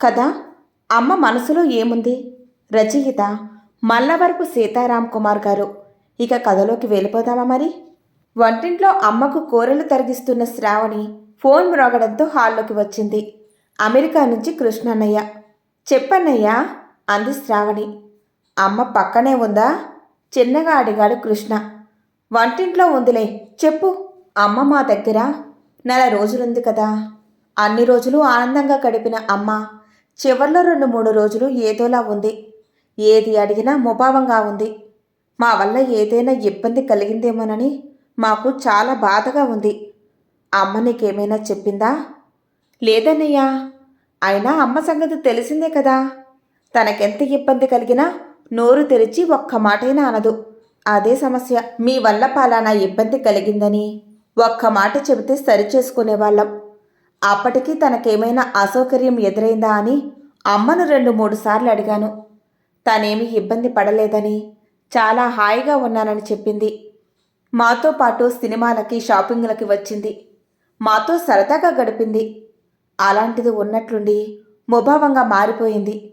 కదా? అమ్మ మనసులో ఏముంది? రచయిత మల్లవరపు సీతారాం కుమార్ గారు. ఇక కథలోకి వెళ్ళిపోదామా మరి? వంటింట్లో అమ్మకు కూరలు తరిగిస్తున్న శ్రావణి ఫోన్ మ్రోగడంతో హాల్లోకి వచ్చింది. అమెరికా నుంచి కృష్ణన్నయ్య. చెప్పన్నయ్యా అంది శ్రావణి. అమ్మ పక్కనే ఉందా? చిన్నగా అడిగాడు కృష్ణ. వంటింట్లో ఉందిలే చెప్పు. అమ్మ మా దగ్గర నెల రోజులుంది కదా. అన్ని రోజులు ఆనందంగా గడిపిన అమ్మ చివర్లో రెండు మూడు రోజులు ఏదోలా ఉంది. ఏది అడిగినా ముభావంగా ఉంది. మా వల్ల ఏదైనా ఇబ్బంది కలిగిందేమోనని మాకు చాలా బాధగా ఉంది. అమ్మ నీకేమైనా చెప్పిందా? లేదన్నయ్యా. అయినా అమ్మ సంగతి తెలిసిందే కదా. తనకెంత ఇబ్బంది కలిగినా నోరు తెరిచి ఒక్క మాటైనా అనదు. అదే సమస్య. మీ వల్ల పాలానా ఇబ్బంది కలిగిందని ఒక్క మాట చెబితే సరిచేసుకునేవాళ్ళం. అప్పటికీ తనకేమైనా అసౌకర్యం ఎదురైందా అని అమ్మను రెండు మూడు సార్లు అడిగాను. తనేమి ఇబ్బంది పడలేదని చాలా హాయిగా ఉన్నానని చెప్పింది. మాతో పాటు సినిమాలకి షాపింగ్లకి వచ్చింది. మాతో సరదాగా గడిపింది. అలాంటిది ఉన్నట్లుండి ముభావంగా మారిపోయింది.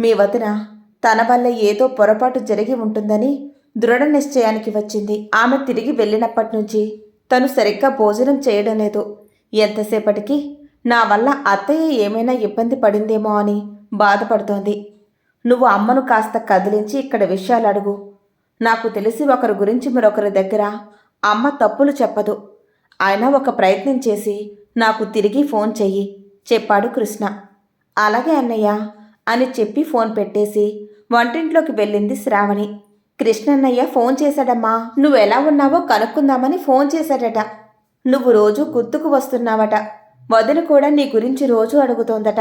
మీ వదిన తన వల్ల ఏదో పొరపాటు జరిగి ఉంటుందని దృఢ నిశ్చయానికి వచ్చింది. ఆమె తిరిగి వెళ్ళినప్పటి నుంచి తను సరిగ్గా భోజనం చేయడం లేదు. ఎంతసేపటికి? నా వల్ల అత్తయ్య ఏమైనా ఇబ్బంది పడిందేమో అని బాధపడుతోంది. నువ్వు అమ్మను కాస్త కదిలించి ఇక్కడ విషయాలు అడుగు. నాకు తెలిసి ఒకరి గురించి మరొకరి దగ్గర అమ్మ తప్పులు చెప్పదు. అయినా ఒక ప్రయత్నం చేసి నాకు తిరిగి ఫోన్ చెయ్యి చెప్పాడు కృష్ణ. అలాగే అన్నయ్య అని చెప్పి ఫోన్ పెట్టేసి వంటింట్లోకి వెళ్ళింది శ్రావణి. కృష్ణన్నయ్య ఫోన్ చేశాడమ్మా నువ్వెలా ఉన్నావో కనుక్కుందామని ఫోన్ చేశాడట. నువ్వు రోజు గుర్తుకు వస్తున్నావట. వదిన కూడా నీ గురించి రోజు అడుగుతోందట.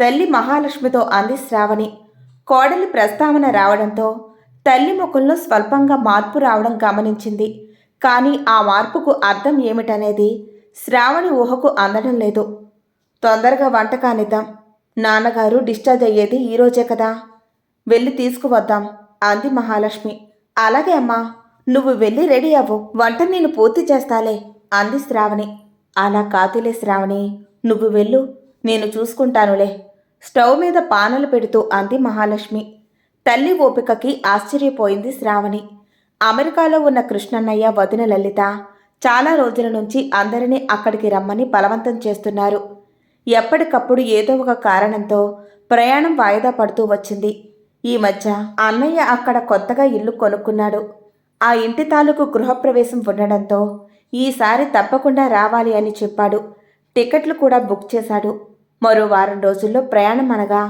తల్లి మహాలక్ష్మితో అంది శ్రావణి. కోడలి ప్రస్తావన రావడంతో తల్లి ముఖంలో స్వల్పంగా మార్పు రావడం గమనించింది. కానీ ఆ మార్పుకు అర్థం ఏమిటనేది శ్రావణి ఊహకు అందడం లేదు. తొందరగా వంట కానిద్దాం నాన్నగారు డిశ్చార్జ్ అయ్యేది ఈరోజే కదా. వెళ్ళి తీసుకువద్దాం అంది మహాలక్ష్మి. అలాగే అమ్మా నువ్వు వెళ్ళి రెడీ అవ్వు. వంట నేను పూర్తి చేస్తాలే. అంది శ్రావణి. అలా కాదులే శ్రావణి నువ్వు వెళ్ళు నేను చూసుకుంటానులే స్టవ్ మీద పానలు పెడుతూ అంది మహాలక్ష్మి. తల్లి ఓపికకి ఆశ్చర్యపోయింది శ్రావణి. అమెరికాలో ఉన్న కృష్ణన్నయ్య వదిన లలిత చాలా రోజుల నుంచి అందరినీ అక్కడికి రమ్మని బలవంతం చేస్తున్నారు. ఎప్పటికప్పుడు ఏదో ఒక కారణంతో ప్రయాణం వాయిదా పడుతూ వచ్చింది. ఈ మధ్య అన్నయ్య అక్కడ కొత్తగా ఇల్లు కొనుక్కున్నాడు. ఆ ఇంటి తాలూకు గృహప్రవేశం ఉండడంతో ఈసారి తప్పకుండా రావాలి అని చెప్పాడు. టికెట్లు కూడా బుక్ చేశాడు. మరో వారం రోజుల్లో ప్రయాణం అనగా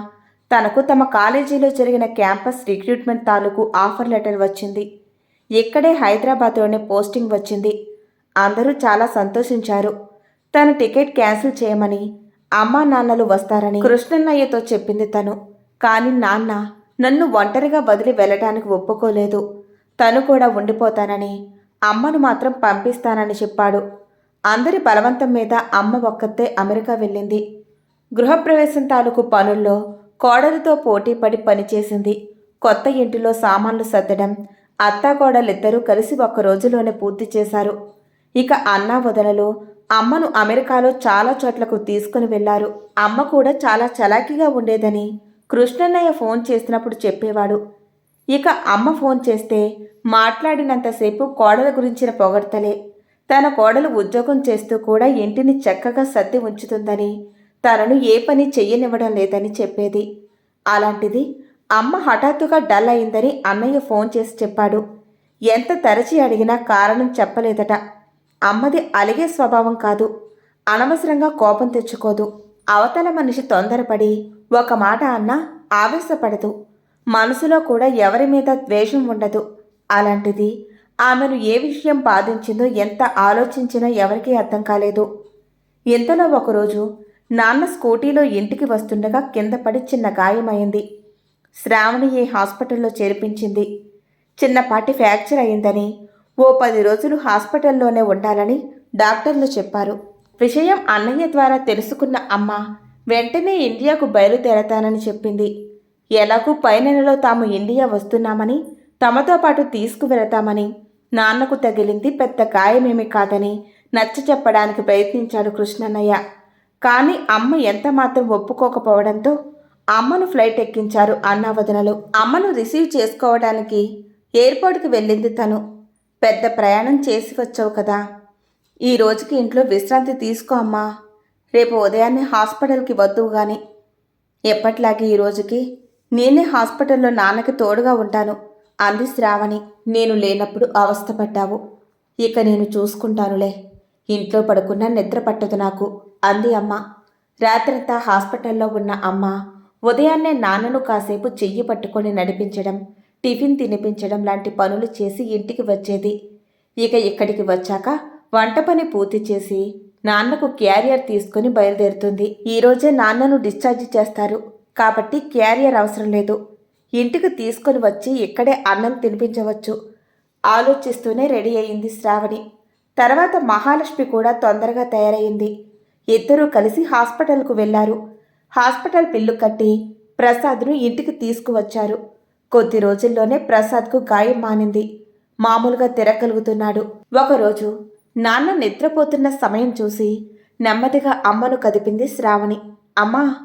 తనకు తమ కాలేజీలో జరిగిన క్యాంపస్ రిక్రూట్మెంట్ తాలూకు ఆఫర్ లెటర్ వచ్చింది. ఇక్కడే హైదరాబాద్లోనే పోస్టింగ్ వచ్చింది. అందరూ చాలా సంతోషించారు. తన టికెట్ క్యాన్సిల్ చేయమని అమ్మా నాన్నలు వస్తారని కృష్ణన్నయ్యతో చెప్పింది తను. కానీ నాన్న నన్ను ఒంటరిగా వదిలి వెళ్ళటానికి ఒప్పుకోలేదు. తను కూడా ఉండిపోతానని అమ్మను మాత్రం పంపిస్తానని చెప్పాడు. అందరి బలవంతం మీద అమ్మ ఒక్కతే అమెరికా వెళ్ళింది. గృహప్రవేశం తాలూకు పనుల్లో కోడలితో పోటీపడి పనిచేసింది. కొత్త ఇంటిలో సామాన్లు సర్దడం అత్తాకోడలిద్దరూ కలిసి ఒక్క రోజులోనే పూర్తి చేశారు. ఇక అన్నా వదలలో అమ్మను అమెరికాలో చాలా చోట్లకు తీసుకుని వెళ్ళారు అమ్మ కూడా చాలా చలాకీగా ఉండేదని కృష్ణన్నయ్య ఫోన్ చేసినప్పుడు చెప్పేవాడు. ఇక అమ్మ ఫోన్ చేస్తే మాట్లాడినంతసేపు కోడల గురించిన పొగడ్తలే. తన కోడలు ఉద్యోగం చేస్తూ కూడా ఇంటిని చక్కగా సర్ది ఉంచుతుందని తనను ఏ పని చెయ్యనివ్వడం లేదని చెప్పేది. అలాంటిది అమ్మ హఠాత్తుగా డల్ అయిందని అన్నయ్య ఫోన్ చేసి చెప్పాడు. ఎంత తరచి అడిగినా కారణం చెప్పలేదట. అమ్మది అలిగే స్వభావం కాదు. అనవసరంగా కోపం తెచ్చుకోదు. అవతల మనిషి తొందరపడి ఒక మాట అన్నా ఆవేశపడదు. మనసులో కూడా ఎవరి మీద ద్వేషం ఉండదు. అలాంటిది ఆమెను ఏ విషయం బాధించిందో ఎంత ఆలోచించినా ఎవరికీ అర్థం కాలేదు. ఇంతలో ఒకరోజు నాన్న స్కూటీలో ఇంటికి వస్తుండగా కింద పడి చిన్న గాయమైంది. శ్రావణి ఏ హాస్పిటల్లో చేర్పించింది. చిన్నపాటి ఫ్రాక్చర్ అయిందని ఓ పది రోజులు హాస్పిటల్లోనే ఉండాలని డాక్టర్లు చెప్పారు. విషయం అన్నయ్య ద్వారా తెలుసుకున్న అమ్మ వెంటనే ఇండియాకు బయలుదేరతానని చెప్పింది. ఎలాగూ పై నెలలో తాము ఇండియా వస్తున్నామని తమతో పాటు తీసుకువెళతామని నాన్నకు తగిలింది పెద్ద గాయమేమి కాదని నచ్చ చెప్పడానికి ప్రయత్నించాడు కృష్ణన్నయ్య. కానీ అమ్మ ఎంత మాత్రం ఒప్పుకోకపోవడంతో అమ్మను ఫ్లైట్ ఎక్కించారు అన్నా వదనలు. అమ్మను రిసీవ్ చేసుకోవడానికి ఎయిర్పోర్ట్కి వెళ్ళింది తను. పెద్ద ప్రయాణం చేసి వచ్చావు కదా. ఈ రోజుకి ఇంట్లో విశ్రాంతి తీసుకో అమ్మా. రేపు ఉదయాన్నే హాస్పిటల్కి వద్దువు కానీ ఎప్పట్లాగే ఈ రోజుకి నేనే హాస్పిటల్లో నాన్నకి తోడుగా ఉంటాను అంది శ్రావణి. నేను లేనప్పుడు అవస్థపడ్డావు ఇక నేను చూసుకుంటానులే. ఇంట్లో పడుకున్న నిద్ర పట్టదు నాకు అంది అమ్మ. రాత్రంతా హాస్పిటల్లో ఉన్న అమ్మ ఉదయాన్నే నాన్నను కాసేపు చెయ్యి పట్టుకొని నడిపించడం టిఫిన్ తినిపించడం లాంటి పనులు చేసి ఇంటికి వచ్చేది. ఇక ఇక్కడికి వచ్చాక వంట పని పూర్తి చేసి నాన్నకు క్యారియర్ తీసుకుని బయలుదేరుతుంది. ఈరోజే నాన్నను డిశ్చార్జ్ చేస్తారు. కాబట్టి క్యారియర్ అవసరం లేదు. ఇంటికి తీసుకొని వచ్చి ఇక్కడే అన్నం తినిపించవచ్చు. ఆలోచిస్తూనే రెడీ అయింది శ్రావణి. తర్వాత మహాలక్ష్మి కూడా తొందరగా తయారైంది ఇద్దరూ కలిసి హాస్పిటల్కు వెళ్ళారు. హాస్పిటల్ బిల్లు కట్టి ప్రసాద్ను ఇంటికి తీసుకువచ్చారు. కొద్ది రోజుల్లోనే ప్రసాద్కు గాయం మానింది. మామూలుగా తిరగలుగుతున్నాడు. ఒకరోజు నాన్న నిద్రపోతున్న సమయం చూసి నెమ్మదిగా అమ్మను కదిపింది శ్రావణి. అమ్మా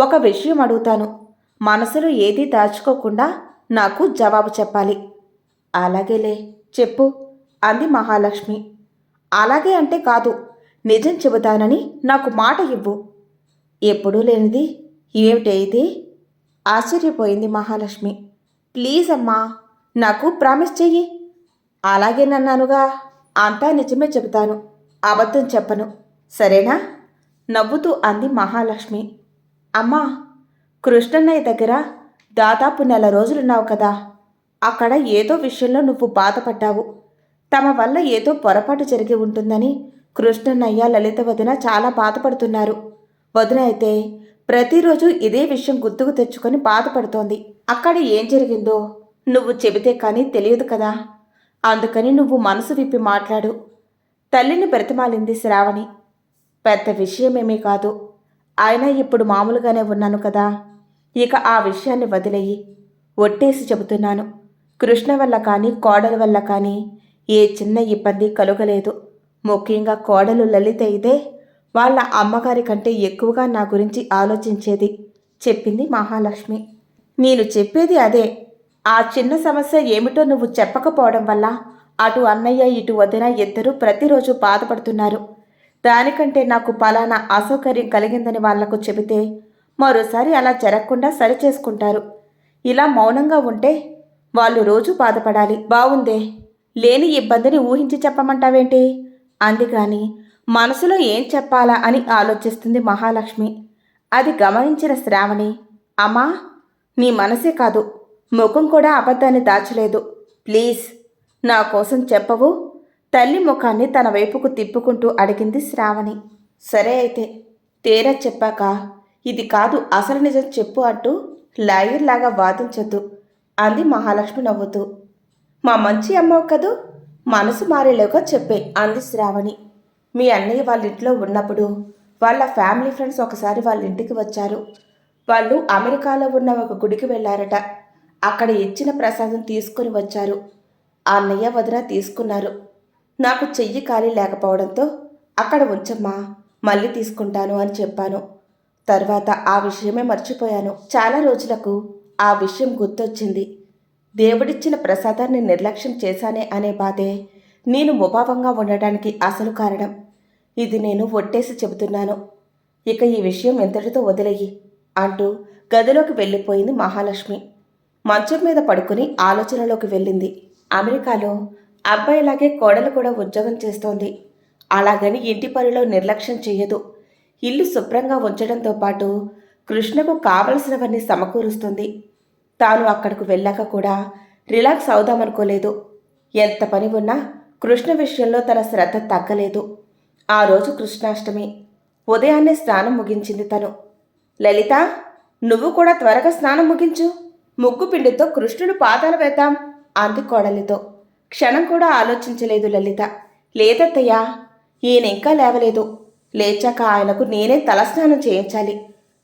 ఒక విషయం అడుగుతాను. మనసులో ఏదీ దాచుకోకుండా నాకు జవాబు చెప్పాలి. అలాగేలే చెప్పు అంది మహాలక్ష్మి. అలాగే అంటే కాదు నిజం చెబుతానని నాకు మాట ఇవ్వు. ఎప్పుడూ లేనిది ఏమిటి ఇది? ఆశ్చర్యపోయింది మహాలక్ష్మి. ప్లీజ్ అమ్మా నాకు ప్రామిస్ చెయ్యి. అలాగేనన్నానుగా అంతా నిజమే చెబుతాను అబద్ధం చెప్పను. సరేనా? నవ్వుతూ అంది మహాలక్ష్మి. అమ్మా కృష్ణన్నయ్య దగ్గర దాదాపు నెల రోజులున్నావు కదా. అక్కడ ఏదో విషయంలో నువ్వు బాధపడ్డావు. తమ వల్ల ఏదో పొరపాటు జరిగి ఉంటుందని కృష్ణన్నయ్య లలిత వదిన చాలా బాధపడుతున్నారు. వదిన అయితే ప్రతిరోజు ఇదే విషయం గుర్తుకు తెచ్చుకొని బాధపడుతోంది. అక్కడ ఏం జరిగిందో నువ్వు చెబితే కానీ తెలియదు కదా. అందుకని నువ్వు మనసు విప్పి మాట్లాడు. తల్లిని బ్రతిమాలింది శ్రావణి. పెద్ద విషయమేమీ కాదు. అయినా ఇప్పుడు మామూలుగానే ఉన్నాను కదా. ఇక ఆ విషయాన్ని వదిలేయి. ఒట్టేసి చెబుతున్నాను. కృష్ణ వల్ల కానీ కోడల వల్ల కానీ ఏ చిన్న ఇబ్బంది కలుగలేదు. ముఖ్యంగా కోడలు లలిత ఇదే. వాళ్ళ అమ్మగారి కంటే ఎక్కువగా నా గురించి ఆలోచించేది చెప్పింది మహాలక్ష్మి. నేను చెప్పేది అదే. ఆ చిన్న సమస్య ఏమిటో నువ్వు చెప్పకపోవడం వల్ల అటు అన్నయ్య ఇటు వదిన ఇద్దరూ ప్రతిరోజు బాధపడుతున్నారు. దానికంటే నాకు పలానా అసౌకర్యం కలిగిందని వాళ్ళకు చెబితే మరోసారి అలా జరగకుండా సరిచేసుకుంటారు. ఇలా మౌనంగా ఉంటే వాళ్ళు రోజు బాధపడాలి. బావుందే. లేని ఇబ్బందిని ఊహించి చెప్పమంటావేంటి? అందుకని మనసులో ఏం చెప్పాలా అని ఆలోచిస్తుంది మహాలక్ష్మి. అది గమనించిన శ్రావణి అమ్మా నీ మనసే కాదు. ముఖం కూడా అబద్ధాన్ని దాచలేదు. ప్లీజ్ నా కోసం చెప్పవు. తల్లి ముఖాన్ని తన వైపుకు తిప్పుకుంటూ అడిగింది శ్రావణి. సరే అయితే తేరా చెప్పాక. ఇది కాదు అసలు నిజం చెప్పు అంటూ లాయర్ లాగా వాదించొద్దు అంది మహాలక్ష్మి నవ్వుతూ. మా మంచి అమ్మవు కదూ? మనసు మారేలోగా చెప్పే అంది శ్రావణి. మీ అన్నయ్య వాళ్ళ ఇంట్లో ఉన్నప్పుడు వాళ్ళ ఫ్యామిలీ ఫ్రెండ్స్ ఒకసారి వాళ్ళ ఇంటికి వచ్చారు. వాళ్ళు అమెరికాలో ఉన్న ఒక గుడికి వెళ్ళారట. అక్కడ ఇచ్చిన ప్రసాదం తీసుకొని వచ్చారు. ఆ అన్నయ్య వదిన తీసుకున్నారు. నాకు చెయ్యి ఖాళీ లేకపోవడంతో అక్కడ ఉంచమ్మా మళ్ళీ తీసుకుంటాను అని చెప్పాను. తర్వాత ఆ విషయమే మర్చిపోయాను. చాలా రోజులకు ఆ విషయం గుర్తొచ్చింది. దేవుడిచ్చిన ప్రసాదాన్ని నిర్లక్ష్యం చేశానే అనే బాధే నేను ముభావంగా ఉండటానికి అసలు కారణం. ఇది నేను ఒట్టేసి చెబుతున్నాను. ఇక ఈ విషయం ఎంతటితో వదిలేయి అంటూ గదిలోకి వెళ్ళిపోయింది మహాలక్ష్మి. మంచం మీద పడుకుని ఆలోచనలోకి వెళ్ళింది. అమెరికాలో అబ్బాయిలాగే కోడలు కూడా ఉద్యోగం చేస్తోంది. అలాగని ఇంటి పనిలో నిర్లక్ష్యం చేయదు. ఇల్లు శుభ్రంగా ఉంచడంతో పాటు కృష్ణకు కావలసినవన్నీ సమకూరుస్తుంది. తాను అక్కడికి వెళ్ళాక కూడా రిలాక్స్ అవుదామనుకోలేదు. ఎంత పని ఉన్నా కృష్ణ విషయంలో తన శ్రద్ధ తగ్గలేదు. ఆ రోజు కృష్ణాష్టమి. ఉదయాన్నే స్నానం ముగించింది తను. లలిత నువ్వు కూడా త్వరగా స్నానం ముగించు. ముగ్గు పిండితో కృష్ణుడు పాదాలు వేద్దాం అంది కోడలితో. క్షణం కూడా ఆలోచించలేదు లలిత. లేదత్తయ్యా ఈయన ఇంకా లేవలేదు. లేచాక ఆయనకు నేనే తలస్నానం చేయించాలి.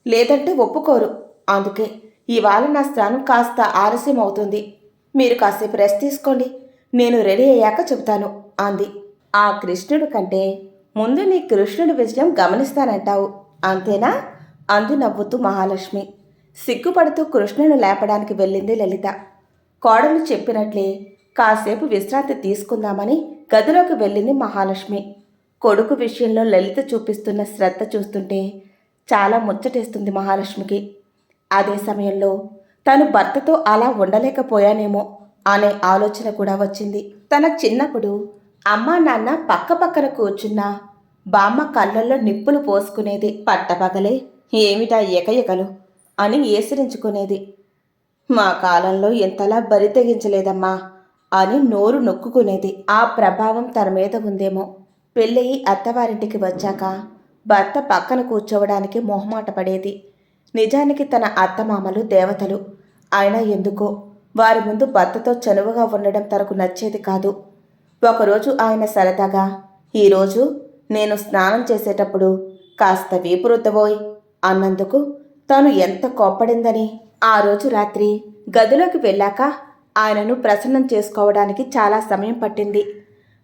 లేదంటే ఒప్పుకోరు. అందుకే ఇవాళ నా స్నానం కాస్త ఆలస్యం అవుతుంది మీరు కాసేపు రెస్ట్ తీసుకోండి. నేను రెడీ అయ్యాక చెబుతాను అంది. ఆ కృష్ణుడు కంటే ముందు నీ కృష్ణుడి విజయం గమనిస్తానంటావు అంతేనా? అందు నవ్వుతూ మహాలక్ష్మి. సిగ్గుపడుతూ కృష్ణుని లేపడానికి వెళ్ళింది లలిత. కోడలు చెప్పినట్లే కాసేపు విశ్రాంతి తీసుకుందామని గదిలోకి వెళ్ళింది మహాలక్ష్మి. కొడుకు విషయంలో లలిత చూపిస్తున్న శ్రద్ధ చూస్తుంటే చాలా ముచ్చటేస్తుంది మహాలక్ష్మికి. అదే సమయంలో తను భర్తతో అలా ఉండలేకపోయానేమో అనే ఆలోచన కూడా వచ్చింది. తన చిన్నప్పుడు అమ్మా నాన్న పక్క పక్కన కూర్చున్న బామ్మ కళ్ళల్లో నిప్పులు పోసుకునేది పట్టపగలే ఏమిటా ఎకయకలు అని ఏసరించుకునేది. మా కాలంలో ఎంతలా బరి తెగించలేదమ్మా. అని నోరు నొక్కుకునేది. ఆ ప్రభావం తన మీద ఉందేమో. పెళ్ళయి అత్తవారింటికి వచ్చాక భర్త పక్కన కూర్చోవడానికి మొహమాట పడేది. నిజానికి తన అత్తమామలు దేవతలు. అయినా ఎందుకో వారి ముందు భర్తతో చనువుగా ఉండడం తనకు నచ్చేది కాదు. ఒకరోజు ఆయన సరదాగా ఈరోజు నేను స్నానం చేసేటప్పుడు కాస్త వీపు రుద్దబోయ్ అన్నందుకు తను ఎంత కోప్పడిందని. ఆ రోజు రాత్రి గదిలోకి వెళ్ళాక ఆయనను ప్రసన్నం చేసుకోవడానికి చాలా సమయం పట్టింది.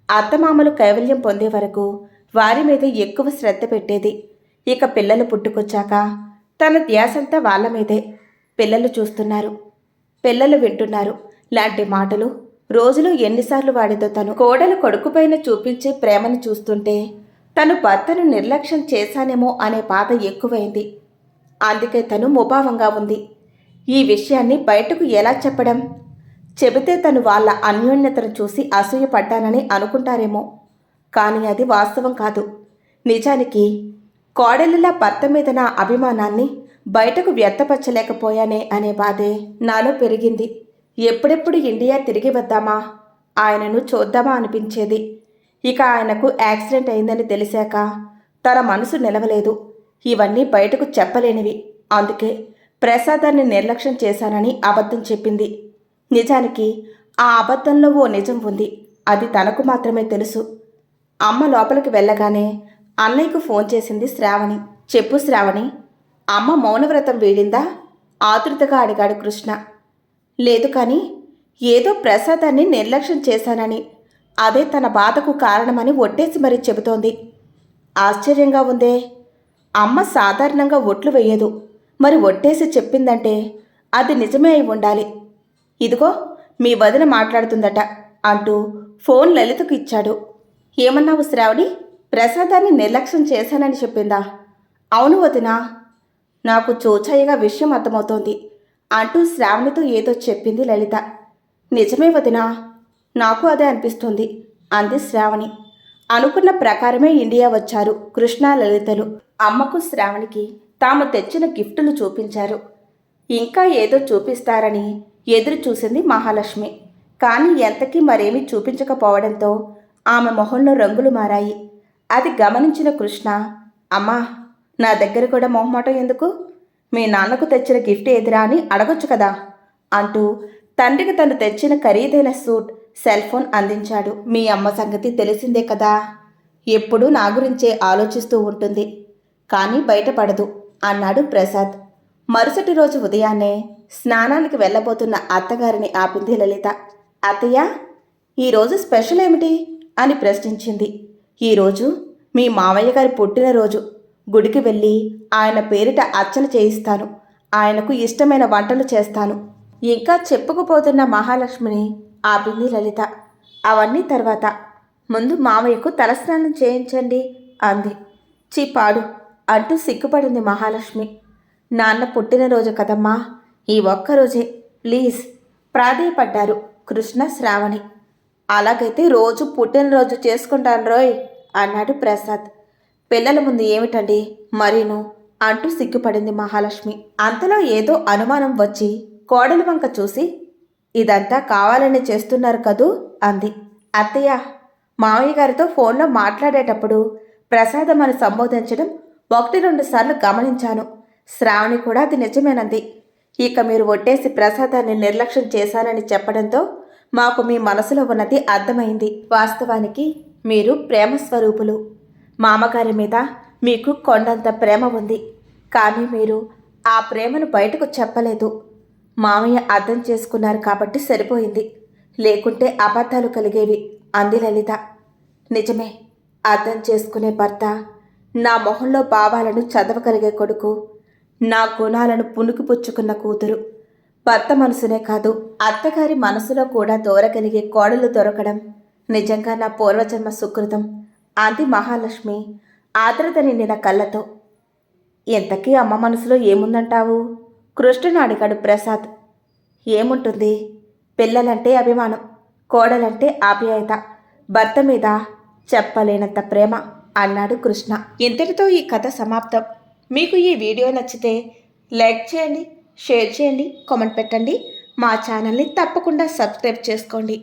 అత్తమామలు కైవల్యం పొందే వరకు వారి మీద ఎక్కువ శ్రద్ధ పెట్టేది. ఇక పిల్లలు పుట్టుకొచ్చాక తన ధ్యాసంతా వాళ్ళ మీదే. పిల్లలు చూస్తున్నారు. పిల్లలు వింటున్నారు. లాంటి మాటలు రోజులో ఎన్నిసార్లు వాడితో తను కోడలు కొడుకుపైన చూపించే ప్రేమను చూస్తుంటే తను భర్తను నిర్లక్ష్యం చేశానేమో అనే బాధ ఎక్కువైంది. అందుకే తను ముభావంగా ఉంది. ఈ విషయాన్ని బయటకు ఎలా చెప్పడం? చెబితే తను వాళ్ళ అన్యోన్యతను చూసి అసూయపడ్డానని అనుకుంటారేమో. కానీ అది వాస్తవం కాదు. నిజానికి కోడలిలా భర్త మీద నా అభిమానాన్ని బయటకు వ్యక్తపరచలేకపోయానే అనే బాధే నాలో పెరిగింది. ఎప్పుడెప్పుడు ఇండియా తిరిగి వద్దామా? ఆయనను చూద్దామా అనిపించేది. ఇక ఆయనకు యాక్సిడెంట్ అయిందని తెలిసాక తన మనసు నిలవలేదు. ఇవన్నీ బయటకు చెప్పలేనివి. అందుకే ప్రసాదాన్ని నిర్లక్ష్యం చేశానని అబద్ధం చెప్పింది. నిజానికి ఆ అబద్ధంలో ఓ నిజం ఉంది. అది తనకు మాత్రమే తెలుసు. అమ్మ లోపలికి వెళ్ళగానే అన్నయ్యకు ఫోన్ చేసింది శ్రావణి. చెప్పు శ్రావణి అమ్మ మౌనవ్రతం వీడిందా? ఆతృతగా అడిగాడు కృష్ణ. లేదు కానీ ఏదో ప్రసాదాన్ని నిర్లక్ష్యం చేశానని అదే తన బాధకు కారణమని ఒట్టేసి మరీ చెబుతోంది. ఆశ్చర్యంగా ఉందే అమ్మ సాధారణంగా ఒట్లు వేయదు. మరి ఒట్టేసి చెప్పిందంటే అది నిజమే అయి ఉండాలి. ఇదిగో మీ వదిన మాట్లాడుతుందట అంటూ ఫోన్ లలితకు ఇచ్చాడు. ఏమన్నావు శ్రావణి? ప్రసాదాన్ని నిర్లక్ష్యం చేశానని చెప్పిందా? అవును వదినా నాకు చోచాయిగా విషయం అర్థమవుతోంది అంటూ శ్రావణితో ఏదో చెప్పింది లలిత. నిజమే వదినా నాకు అదే అనిపిస్తుంది అంది శ్రావణి. అనుకున్న ప్రకారమే ఇండియా వచ్చారు కృష్ణ లలితలు. అమ్మకు శ్రావణికి తాము తెచ్చిన గిఫ్టులు చూపించారు. ఇంకా ఏదో చూపిస్తారని ఎదురు చూసింది మహాలక్ష్మి. కానీ ఎంతకీ మరేమీ చూపించకపోవడంతో ఆమె మొహంలో రంగులు మారాయి. అది గమనించిన కృష్ణ అమ్మా నా దగ్గర కూడా మొహమాటం ఎందుకు? మీ నాన్నకు తెచ్చిన గిఫ్ట్ ఎదురా అని అడగొచ్చు కదా అంటూ తండ్రికి తను తెచ్చిన ఖరీదైన సూట్ సెల్ ఫోన్ అందించాడు. మీ అమ్మ సంగతి తెలిసిందే కదా. ఎప్పుడూ నా గురించే ఆలోచిస్తూ ఉంటుంది. కానీ బయటపడదు అన్నాడు ప్రసాద్. మరుసటి రోజు ఉదయాన్నే స్నానానికి వెళ్ళబోతున్న అత్తగారిని ఆపింది లలిత. అత్తయ్య ఈరోజు స్పెషల్ ఏమిటి? అని ప్రశ్నించింది. ఈరోజు మీ మావయ్య గారి పుట్టినరోజు. గుడికి వెళ్ళి ఆయన పేరిట అర్చన చేయిస్తాను. ఆయనకు ఇష్టమైన వంటలు చేస్తాను. ఇంకా చెప్పుకుపోతున్న మహాలక్ష్మిని ఆపింది లలిత. అవన్నీ తర్వాత. ముందు మామయ్యకు తలస్నానం చేయించండి అంది. చీపాడు అంటూ సిగ్గుపడింది మహాలక్ష్మి. నాన్న పుట్టినరోజు కదమ్మా. ఈ ఒక్కరోజే. ప్లీజ్. ప్రాధేయపడ్డారు కృష్ణ శ్రావణి. అలాగైతే రోజు పుట్టినరోజు చేసుకుంటాను రోయ్ అన్నాడు ప్రసాద్. పిల్లల ముందు ఏమిటండి? మరీను అంటూ సిగ్గుపడింది మహాలక్ష్మి. అంతలో ఏదో అనుమానం వచ్చి కోడలి వంక చూసి ఇదంతా కావాలని చేస్తున్నారు కదూ? అంది. అత్తయ్య మావయ్య గారితో ఫోన్లో మాట్లాడేటప్పుడు ప్రసాదం అని సంబోధించడం ఒకటి రెండు సార్లు గమనించాను. శ్రావణి కూడా అది నిజమేనంది. ఇక మీరు ఒట్టేసి ప్రసాదాన్ని నిర్లక్ష్యం చేశానని చెప్పడంతో మాకు మీ మనసులో ఉన్నది అర్థమైంది. వాస్తవానికి మీరు ప్రేమ స్వరూపులు మామగారి మీద మీకు కొండంత ప్రేమ ఉంది. కానీ మీరు ఆ ప్రేమను బయటకు చెప్పలేదు. మామయ్య అర్థం చేసుకున్నారు కాబట్టి సరిపోయింది. లేకుంటే అబద్ధాలు కలిగేవి. అంది లలిత. నిజమే. అర్థం చేసుకునే భర్త నా మొహంలో భావాలను చదవగలిగే కొడుకు నా గుణాలను పుణుకుపుచ్చుకున్న కూతురు. భర్త మనసునే కాదు అత్తగారి మనసులో కూడా దూరగలిగే కోడలు దొరకడం నిజంగా నా పూర్వజన్మ సుకృతం. అంది మహాలక్ష్మి ఆదరత నిండిన కళ్ళతో. ఎంతకీ అమ్మ మనసులో ఏముందంటావు? కృష్ణుని అడిగాడు ప్రసాద్. ఏముంటుంది? పిల్లలంటే అభిమానం కోడలంటే ఆప్యాయత. భర్త మీద చెప్పలేనంత ప్రేమ అన్నాడు కృష్ణ. ఇంతటితో ఈ కథ సమాప్తం. మీకు ఈ వీడియో నచ్చితే లైక్ చేయండి షేర్ చేయండి కామెంట్ పెట్టండి. మా ఛానల్ని తప్పకుండా సబ్స్క్రైబ్ చేసుకోండి.